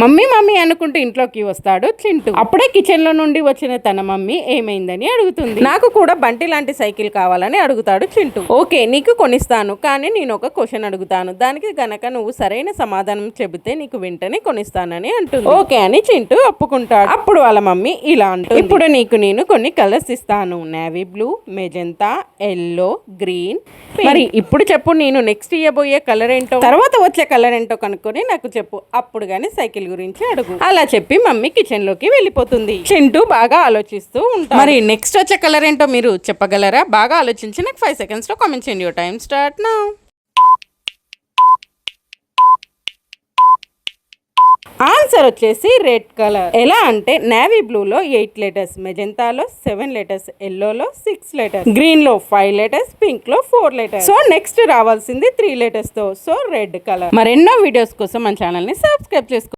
Mummy mummy అనుకుంటూ ఇంట్లోకి వస్తాడు చింటూ. అప్పుడే కిచెన్లో నుండి వచ్చిన తన మమ్మీ ఏమైందని అడుగుతుంది. నాకు కూడా బంటి లాంటి సైకిల్ కావాలని అడుగుతాడు చింటూ. ఓకే నీకు కొనిస్తాను కానీ నేను ఒక క్వశ్చన్ అడుగుతాను. దానికి గనక నువ్వు సరైన సమాధానం చెబితే నీకు వెంటనే కొనిస్తానని అంటుంది. ఓకే అని చింటూ ఒప్పుకుంటాడు. అప్పుడు వాళ్ళ మమ్మీ ఇలా అంటుంది. ఇప్పుడు నీకు నేను కొన్ని కలర్స్ ఇస్తాను. Navy blue magenta yellow green మరి ఇప్పుడు చెప్పు నేను నెక్స్ట్ ఇవ్వబోయే కలర్ ఏంటో? తర్వాత వచ్చే కలర్ ఏంటో కనుక్కొని నాకు చెప్పు. అప్పుడు గానీ సైకిల్ గురించి అడుగు. అలా చెప్పి మమ్మీ కిచెన్లోకి వెళ్ళిపోతుంది. చింటూ బాగా ఆలోచిస్తూ ఉంటాడు. మరి నెక్స్ట్ వచ్చే కలర్ ఏంటో మీరు చెప్పగలరా? బాగా ఆలోచించి నాకు ఫైవ్ సెకండ్స్లో కామెంట్ చేయండి. యువర్ టైం స్టార్ట్ నా ఆన్సర్ వచ్చేసి రెడ్ కలర్ ఎలా అంటే నేవీ బ్లూ లో ఎయిట్ లెటర్స్ మెజెంతాలో సెవెన్ లెటర్స్ ఎల్లోలో సిక్స్ లెటర్స్ గ్రీన్లో ఫైవ్ లెటర్స్ పింక్లో ఫోర్ లెటర్స్ సో నెక్స్ట్ రావాల్సింది త్రీ లెటర్స్తో. సో రెడ్ కలర్ మరెన్నో వీడియోస్ కోసం మన ఛానల్ని సబ్స్క్రైబ్ చేసుకో